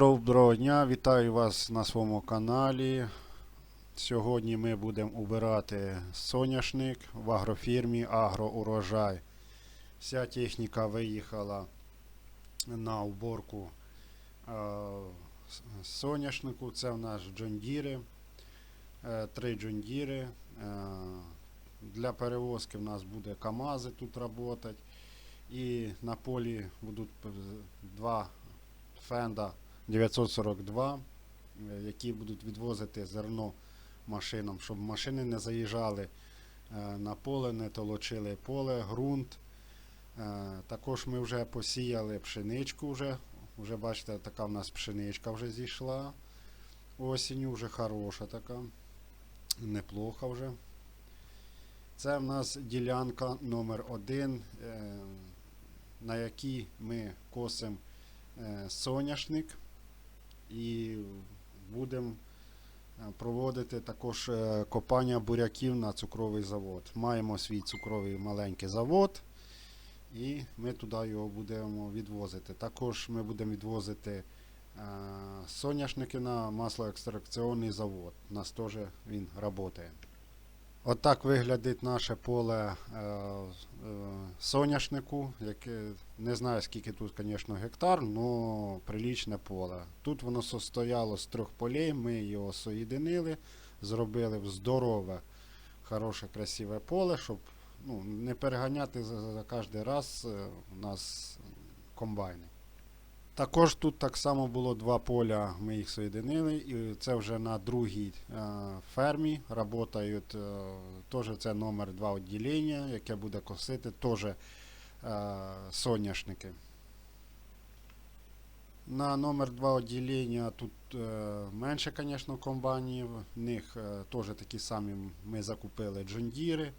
Доброго дня, вітаю вас на своєму каналі. Сьогодні ми будемо убирати соняшник в агрофірмі Агроурожай. Вся техніка виїхала на уборку е, соняшнику. Це в нас джондіри, е, три джондіри. Е, для перевозки в нас буде КАМАЗи тут працювати. І на полі будуть два Фенда 942, е, які будуть відвозити зерно машинам, щоб машини не заїжджали е, на поле, не толочили поле, ґрунт. Е, Також ми вже посіяли пшеничку. Вже, вже бачите, така в нас пшеничка вже зійшла. Осінню вже хороша така. Неплохо вже. Це в нас ділянка номер один, е, на якій ми косимо соняшник і будемо е, проводити також е, копання буряків на цукровий завод. Маємо свій цукровий маленький завод, і ми туди його будемо відвозити. Також ми будемо відвозити е, соняшники на маслоекстракційний завод. У нас теж він працює. Отак виглядить наше поле е, е, соняшнику, яке не знаю скільки тут, звісно, гектар, але прилічне поле. Тут воно состояло з трьох полей, ми його соєдинили, зробили в здорове, хороше, красиве поле, щоб ну, не переганяти за, за кожен раз е, у нас комбайни. Також тут так само було два поля, ми їх соєдинили, і це вже на другій е, фермі працюють, е, теж це номер 2 відділення, яке буде косити теж е, соняшники. На номер 2 відділення тут менше, звісно, комбайнів. В них теж такі самі ми закупили джондіри.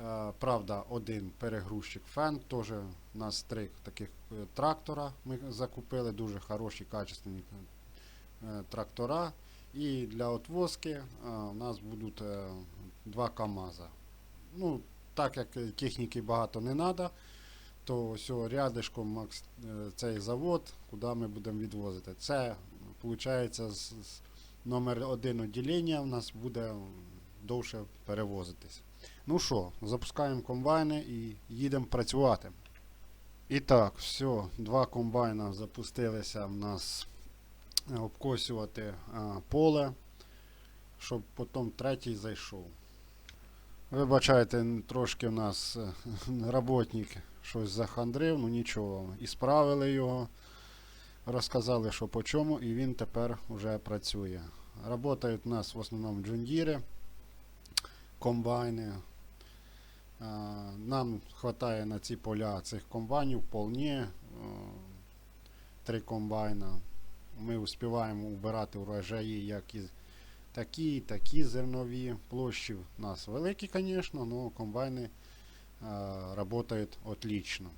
Е, Правда, один перегрузчик фен, теж у нас три таких е, трактора ми закупили, дуже хороші, качественні е, трактора. І для отвозки у нас будуть два КАМАЗа. Ну, так як техніки багато не треба, то ось рядишком цей завод, куди ми будемо відвозити. Це виходить з номер один відділення у нас буде довше перевозитись. Ну що, запускаємо комбайни і їдемо працювати. І так, все, два комбайна запустилися в нас е, обкосювати а, поле, щоб потім третій зайшов. Вибачайте, трошки в нас е, роботник щось захандрив, ну нічого. І справили його, розказали, що по чому, і він тепер вже працює. Работають у нас в основному джундіри, комбайни. Нам вистачає на ці поля цих комбайнів вполне. е, Три комбайна. Ми успіваємо убирати урожаї, як і такі, такі зернові. Площі у нас великі, звісно, але комбайни працюють отлично.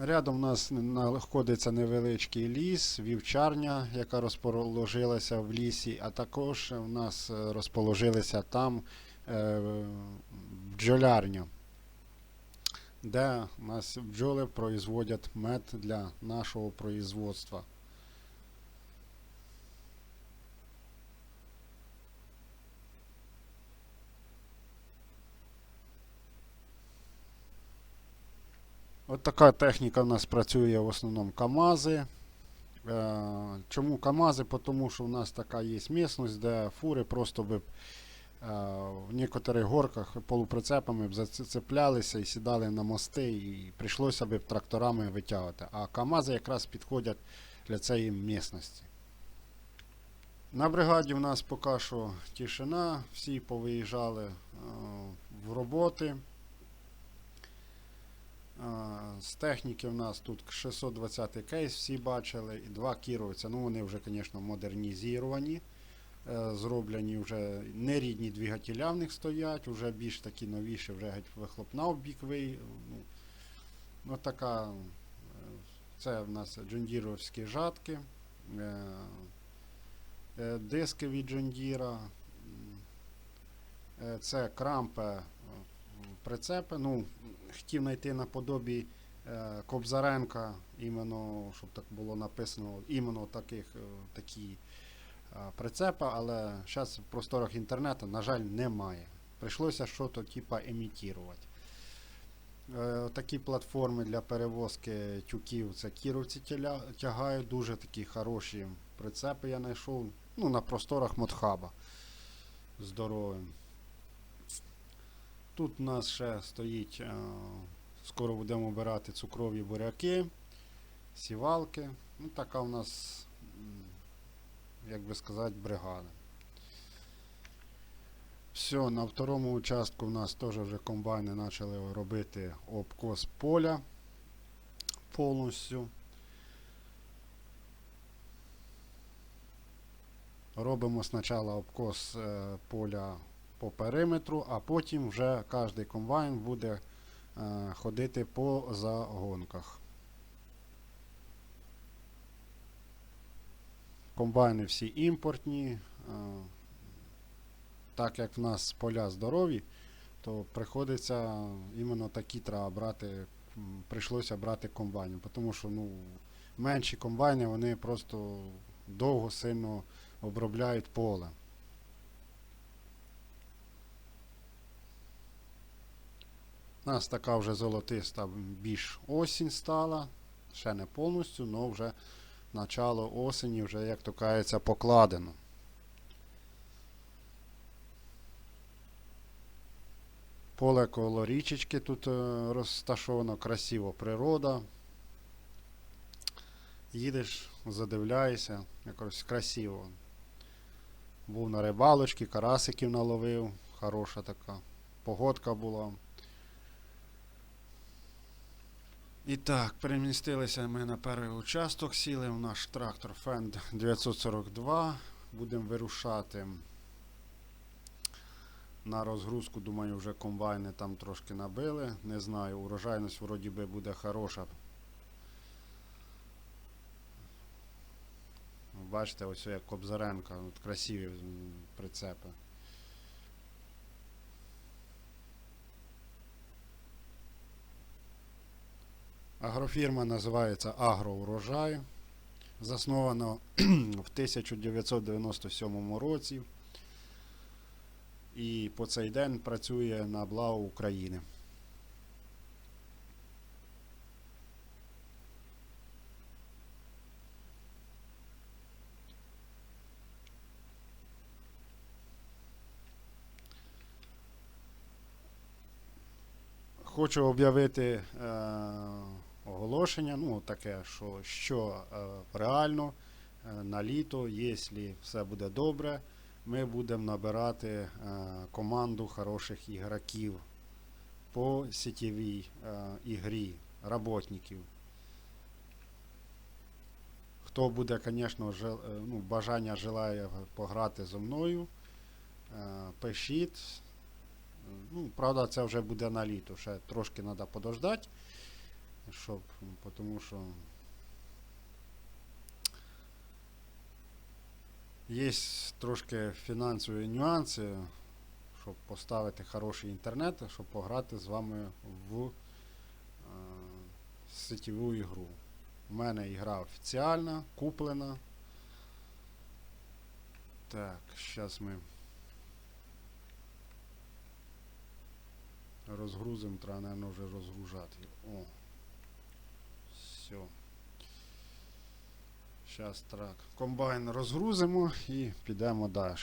Рядом у нас знаходиться невеличкий ліс, вівчарня, яка розположилася в лісі, а також у нас розположилася розположилися там е, бджолярня, де у нас бджоли производять мед для нашого производства. Така техніка в нас працює в основному КАМАЗи. Е, Чому КАМАЗи? Тому що у нас така є місцевість, де фури просто би е, в некоторих горках полуприцепами б зацеплялися і сідали на мости, і прийшлося б тракторами витягувати. А КАМАЗи якраз підходять для цієї місцевості. На бригаді в нас поки що тишина, всі повиїжджали е, в роботи. З техніки в нас тут 620 кейс, всі бачили, і два кіровця. Ну вони вже, звісно, модернізовані. е, Зроблені вже не рідні двигателя в них стоять, вже більш такі новіші, вже геть вихлопна в бік ви. Ну, така, е, це в нас джондіровські жатки, е, диски від джондіра, це крампе е, прицепи. Ну, хотів знайти наподобі е, Кобзаренка іменно, щоб так було написано, іменно таких, е, такі е, прицепи, але зараз в просторах інтернету, на жаль, немає. Прийшлося щось типа імітувати. Е, Такі платформи для перевозки тюків це кіровці тяля- тягають. Дуже такі хороші прицепи я знайшов. Ну, на просторах Мотхаба. Здоровим. Тут у нас ще стоїть, е, скоро будемо обирати цукрові буряки, сівалки. Ну, така у нас, як би сказати, бригада. Все, на второму участку у нас теж вже комбайни почали робити обкос поля повністю. Робимо спочатку обкос е, поля по периметру, а потім вже кожен комбайн буде е, ходити по загонках. Комбайни всі імпортні. е, так як в нас поля здорові, то приходиться іменно такі треба брати, прийшлося брати комбайни, тому що ну, менші комбайни вони просто довго сильно обробляють поле. У нас така вже золотиста більш осінь стала, ще не повністю, але вже начало осені, вже, як то кажеться, покладено. Поле коло річечки тут е, розташовано, красиво природа. Їдеш, задивляєшся, якось красиво. Був на рибалочці, карасиків наловив, хороша така погодка була. І так, перемістилися ми на перший участок, сіли в наш трактор Fend 942. Будемо вирушати на розгрузку, думаю, вже комбайни там трошки набили. Не знаю, урожайність вроді би буде хороша. Бачите, ось як Кобзаренка, от красиві прицепи. Агрофірма називається Агроурожай. Заснована в 1997 році і по цей день працює на благо України. Хочу об'явити е, оголошення, ну таке, що, що е, реально е, на літо, якщо все буде добре, ми будемо набирати е, команду хороших ігроків по сетєвій е, ігрі, роботників. Хто буде, звісно, ну, бажання желає пограти зі мною, пишіть. Ну, правда, це вже буде на літо. Ще трошки треба подождати, щоб, тому що є трошки фінансові нюанси, щоб поставити хороший інтернет, щоб пограти з вами в е, сетєву ігру. У мене ігра офіціальна, куплена. Так, зараз ми. Розгрузимо, треба, наверное, вже розгружати. О. Все. Зараз так. Комбайн розгрузимо і підемо далі.